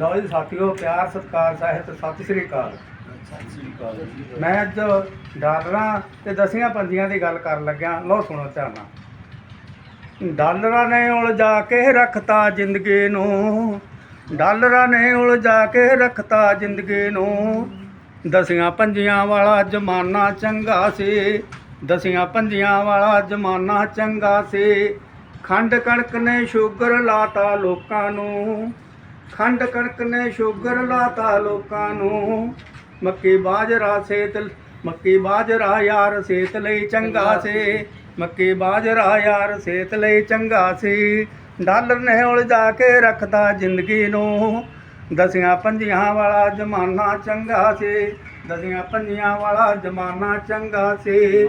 ਲਓ ਜੀ ਸਾਥੀਓ, ਪਿਆਰ, ਸਤਿਕਾਰ, ਸਾਹਿਤ, ਸਤਿ ਸ੍ਰੀ ਅਕਾਲ। ਸਤਿ ਸ੍ਰੀ ਅਕਾਲ ਮੈਂ ਅੱਜ ਡਾਲਰਾਂ ਤੇ ਦਸੀਆਂ ਪੰਜੀਆਂ ਦੀ ਗੱਲ ਕਰਨ ਲੱਗਿਆ। ਲਓ ਸੁਣੋ ਧਿਆਨ ਨਾਲ। ਡਾਲਰਾਂ ਨੇ ਉਲਝਾ ਕੇ ਰੱਖਤਾ ਜ਼ਿੰਦਗੀ ਨੂੰ। ਡਾਲਰਾਂ ਨੇ ਉਲਝਾ ਕੇ ਰੱਖਤਾ ਜ਼ਿੰਦਗੀ ਨੂੰ। ਦਸੀਆਂ ਪੰਜੀਆਂ ਵਾਲਾ ਜ਼ਮਾਨਾ ਚੰਗਾ ਸੀ। ਦਸੀਆਂ ਪੰਜੀਆਂ ਵਾਲਾ ਜ਼ਮਾਨਾ ਚੰਗਾ ਸੀ। ਖੰਡ ਕਣਕ ਨੇ ਸ਼ੂਗਰ ਲਾਤਾ ਲੋਕਾਂ ਨੂੰ। ਖੰਡ ਕਣਕ ਨੇ ਸ਼ੂਗਰ ਲਾਤਾ ਲੋਕਾਂ ਨੂੰ। ਮੱਕੀ ਬਾਜਰਾ ਸੇਤ ਮੱਕੀ ਬਾਜਰਾ ਯਾਰ ਸੇਤ ਲਈ ਚੰਗਾ ਸੀ। ਮੱਕੀ ਬਾਜਰਾ ਯਾਰ ਸੇਤ ਲਈ ਚੰਗਾ ਸੀ। ਡਾਲਰ ਨੇ ਉਲਝਾ ਕੇ ਰੱਖਦਾ ਜ਼ਿੰਦਗੀ ਨੂੰ। ਦਸੀਆਂ ਪੰਜੀਆਂ ਵਾਲਾ ਜ਼ਮਾਨਾ ਚੰਗਾ ਸੀ। ਦਸੀਆਂ ਪੰਜੀਆਂ ਵਾਲਾ ਜ਼ਮਾਨਾ ਚੰਗਾ ਸੀ।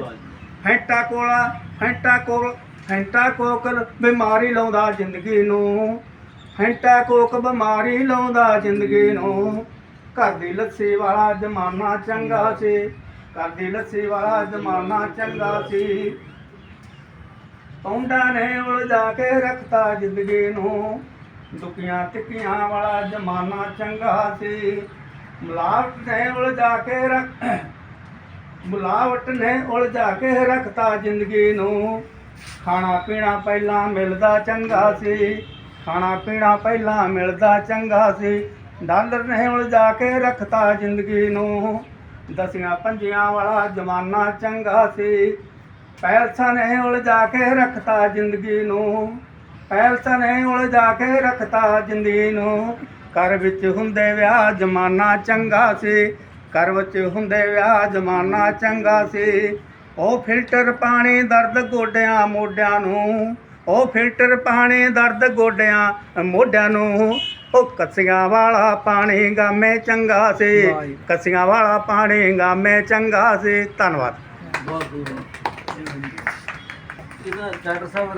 Fanta cola Fanta cola Fanta cola ਬਿਮਾਰੀ ਲਾਉਂਦਾ ਜ਼ਿੰਦਗੀ ਨੂੰ। ਫੈਂਟਾ ਕੋਕ ਬਿਮਾਰੀ ਲਾਉਂਦਾ ਜ਼ਿੰਦਗੀ ਨੂੰ। ਘਰ ਦੀ ਲੱਸੀ ਵਾਲਾ ਜ਼ਮਾਨਾ ਚੰਗਾ ਸੀ। ਘਰ ਦੀ ਲੱਸੀ ਵਾਲਾ ਜ਼ਮਾਨਾ ਚੰਗਾ ਸੀ। ਪੌਂਡਾ ਨੇ ਉਲਝਾ ਕੇ ਰੱਖਤਾ ਜ਼ਿੰਦਗੀ ਨੂੰ। ਦੁਕੀਆਂ ਟਿੱਕੀਆਂ ਵਾਲਾ ਜ਼ਮਾਨਾ ਚੰਗਾ ਸੀ। ਮਿਲਾਵਟ ਨੇ ਉਲਝਾ ਕੇ ਰੱਖ, ਮਿਲਾਵਟ ਨੇ ਉਲਝਾ ਕੇ ਰੱਖਤਾ ਜ਼ਿੰਦਗੀ ਨੂੰ। ਖਾਣਾ ਪੀਣਾ ਪਹਿਲਾਂ ਮਿਲਦਾ ਚੰਗਾ ਸੀ। ਖਾਣਾ ਪੀਣਾ ਪਹਿਲਾਂ ਮਿਲਦਾ ਚੰਗਾ ਸੀ। ਡਾਲਰ ਨੇ ਉਲਝਾ ਕੇ ਰੱਖਤਾ ਜ਼ਿੰਦਗੀ ਨੂੰ। ਦਸੀਆਂ ਪੰਜੀਆਂ ਵਾਲਾ ਜ਼ਮਾਨਾ ਚੰਗਾ ਸੀ। ਪੈਲਸਾਂ ਨੇ ਉਲਝਾ ਕੇ ਰੱਖਤਾ ਜ਼ਿੰਦਗੀ ਨੂੰ। ਪੈਲਸਾਂ ਨੇ ਉਲਝਾ ਕੇ ਰੱਖਤਾ ਜ਼ਿੰਦਗੀ ਨੂੰ। ਘਰ ਵਿੱਚ ਹੁੰਦੇ ਵਿਆਹ ਜ਼ਮਾਨਾ ਚੰਗਾ ਸੀ। ਘਰ ਵਿੱਚ ਹੁੰਦੇ ਵਿਆਹ ਜ਼ਮਾਨਾ ਚੰਗਾ ਸੀ। ਉਹ ਫਿਲਟਰ ਪਾਣੀ ਦਰਦ ਗੋਡਿਆਂ ਮੋਢਿਆਂ ਨੂੰ ਉਹ ਫਿਲਟਰ ਪਾਣੀ ਦਰਦ ਗੋਡਿਆਂ ਮੋਢਿਆਂ ਨੂੰ। ਉਹ ਕੱਸੀਆਂ ਵਾਲਾ ਪਾਣੀ ਗਾਮੇ ਚੰਗਾ ਸੀ। ਕੱਸੀਆਂ ਵਾਲਾ ਪਾਣੀ ਗਾਮੇ ਚੰਗਾ ਸੀ। ਧੰਨਵਾਦ। ਬਹੁਤ ਬਹੁਤ ਇਹਦਾ ਡਾਕਟਰ ਸਾਹਿਬ